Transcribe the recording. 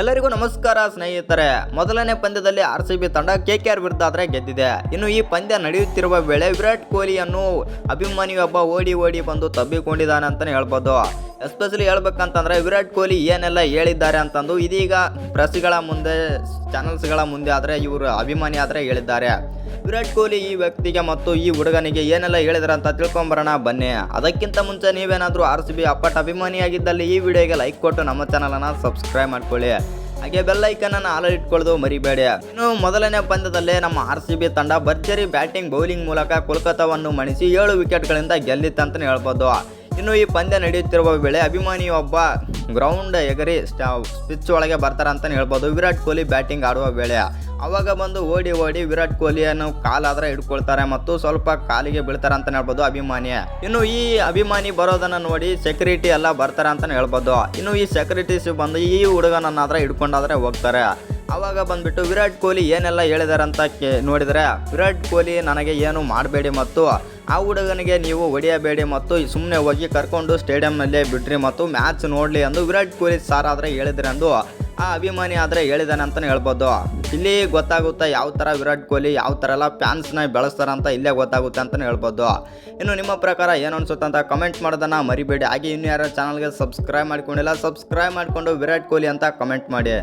ಎಲ್ಲರಿಗೂ ನಮಸ್ಕಾರ ಸ್ನೇಹಿತರೆ. ಮೊದಲನೇ ಪಂದ್ಯದಲ್ಲಿ ಆರ್ ಸಿ ಬಿ ತಂಡ ಕೆ ಕೆ ಆರ್ ವಿರುದ್ಧ ಆದರೆ ಗೆದ್ದಿದೆ. ಇನ್ನು ಈ ಪಂದ್ಯ ನಡೆಯುತ್ತಿರುವ ವೇಳೆ ವಿರಾಟ್ ಕೊಹ್ಲಿಯನ್ನು ಅಭಿಮಾನಿಯೊಬ್ಬ ಓಡಿ ಓಡಿ ಬಂದು ತಬ್ಬಿಕೊಂಡಿದ್ದಾನೆ ಅಂತಲೇ ಹೇಳ್ಬೋದು. ಎಸ್ಪೆಷಲಿ ಹೇಳ್ಬೇಕಂತಂದ್ರೆ ವಿರಾಟ್ ಕೊಹ್ಲಿ ಏನೆಲ್ಲ ಹೇಳಿದ್ದಾರೆ ಅಂತಂದು ಇದೀಗ ಪ್ರೆಸ್ಗಳ ಮುಂದೆ ಚಾನಲ್ಸ್ಗಳ ಮುಂದೆ ಆದರೆ ಇವರು ಅಭಿಮಾನಿ ಆದರೆ ಹೇಳಿದ್ದಾರೆ. ವಿರಾಟ್ ಕೊಹ್ಲಿ ಈ ವ್ಯಕ್ತಿಗೆ ಮತ್ತು ಈ ಹುಡುಗನಿಗೆ ಏನೆಲ್ಲ ಹೇಳಿದ್ರ ಅಂತ ತಿಳ್ಕೊಂಬರೋಣ, ಬನ್ನಿ. ಅದಕ್ಕಿಂತ ಮುಂಚೆ ನೀವೇನಾದರೂ ಆರ್ ಸಿ ಬಿ ಅಪ್ಪಟ ಅಭಿಮಾನಿಯಾಗಿದ್ದಲ್ಲಿ ಈ ವಿಡಿಯೋಗೆ ಲೈಕ್ ಕೊಟ್ಟು ನಮ್ಮ ಚಾನಲನ್ನು ಸಬ್ಸ್ಕ್ರೈಬ್ ಮಾಡ್ಕೊಳ್ಳಿ. ಹಾಗೆ ಬೆಲ್ ಐಕನನ್ನು ಆಲ್ ಇಟ್ಕೊಳ್ಳೋದು ಮರಿಬೇಡಿ. ಇನ್ನು ಮೊದಲನೇ ಪಂದ್ಯದಲ್ಲೇ ನಮ್ಮ ಆರ್ ಸಿ ಬಿ ತಂಡ ಭರ್ಜರಿ ಬ್ಯಾಟಿಂಗ್ ಬೌಲಿಂಗ್ ಮೂಲಕ ಕೋಲ್ಕತ್ತಾವನ್ನು ಮಣಿಸಿ ಏಳು ವಿಕೆಟ್ಗಳಿಂದ ಗೆಲ್ಲಿತ್ತಂತಲೇ ಹೇಳ್ಬೋದು. ಇನ್ನು ಈ ಪಂದ್ಯ ನಡೆಯುತ್ತಿರುವ ವೇಳೆ ಅಭಿಮಾನಿಯೊಬ್ಬ ಗ್ರೌಂಡ್ ಎಗರಿ ಪಿಚ್ ಒಳಗೆ ಬರ್ತಾರೆ ಅಂತಲೇ ಹೇಳ್ಬೋದು. ವಿರಾಟ್ ಕೊಹ್ಲಿ ಬ್ಯಾಟಿಂಗ್ ಆಡುವ ವೇಳೆ ಅವಾಗ ಬಂದು ಓಡಿ ಓಡಿ ವಿರಾಟ್ ಕೊಹ್ಲಿಯನ್ನು ಕಾಲಾದ್ರೆ ಹಿಡ್ಕೊಳ್ತಾರೆ ಮತ್ತು ಸ್ವಲ್ಪ ಕಾಲಿಗೆ ಬೀಳ್ತಾರೆ ಅಂತಲೇ ಹೇಳ್ಬೋದು ಅಭಿಮಾನಿ ಇನ್ನು ಈ ಅಭಿಮಾನಿ ಬರೋದನ್ನ ನೋಡಿ ಸೆಕ್ಯೂರಿಟಿ ಎಲ್ಲ ಬರ್ತಾರೆ ಅಂತಲೇ ಹೇಳ್ಬೋದು. ಇನ್ನು ಈ ಸೆಕ್ಯೂರಿಟೀಸ್ ಬಂದು ಈ ಹುಡುಗನನ್ನಾದ್ರೆ ಹಿಡ್ಕೊಂಡಾದ್ರೆ ಹೋಗ್ತಾರೆ. ಅವಾಗ ಬಂದ್ಬಿಟ್ಟು ವಿರಾಟ್ ಕೊಹ್ಲಿ ಏನೆಲ್ಲ ಹೇಳಿದಾರಂತ ಕೇ, ನೋಡಿದರೆ, ವಿರಾಟ್ ಕೊಹ್ಲಿ ನನಗೆ ಏನು ಮಾಡಬೇಡಿ ಮತ್ತು ಆ ಹುಡುಗನಿಗೆ ನೀವು ಹೊಡೆಯಬೇಡಿ ಮತ್ತು ಸುಮ್ಮನೆ ಹೋಗಿ ಕರ್ಕೊಂಡು ಸ್ಟೇಡಿಯಂನಲ್ಲೇ ಬಿಡ್ರಿ ಮತ್ತು ಮ್ಯಾಚ್ ನೋಡಲಿ ಎಂದು ವಿರಾಟ್ ಕೊಹ್ಲಿ ಸಾರ್ ಆದರೆ ಹೇಳಿದ್ರೆ ಎಂದು ಆ ಅಭಿಮಾನಿ ಆದರೆ ಹೇಳಿದಾನೆ ಅಂತಲೇ ಹೇಳ್ಬೋದು. ಇಲ್ಲಿ ಗೊತ್ತಾಗುತ್ತೆ ಯಾವ ಥರ ವಿರಾಟ್ ಕೊಹ್ಲಿ, ಯಾವ ಥರ ಎಲ್ಲ ಫ್ಯಾನ್ಸ್ನ ಬೆಳೆಸ್ತಾರೆ ಅಂತ ಇಲ್ಲೇ ಗೊತ್ತಾಗುತ್ತೆ ಅಂತಲೇ ಹೇಳ್ಬೋದು. ಇನ್ನು ನಿಮ್ಮ ಪ್ರಕಾರ ಏನು ಅನಿಸುತ್ತೆ ಅಂತ ಕಮೆಂಟ್ ಮಾಡೋದನ್ನು ಮರಿಬೇಡಿ. ಹಾಗೆ ಇನ್ನು ಯಾರು ಚಾನಲ್ಗೆ ಸಬ್ಸ್ಕ್ರೈಬ್ ಮಾಡ್ಕೊಂಡಿಲ್ಲ ಸಬ್ಸ್ಕ್ರೈಬ್ ಮಾಡಿಕೊಂಡು ವಿರಾಟ್ ಕೊಹ್ಲಿ ಅಂತ ಕಮೆಂಟ್ ಮಾಡಿ.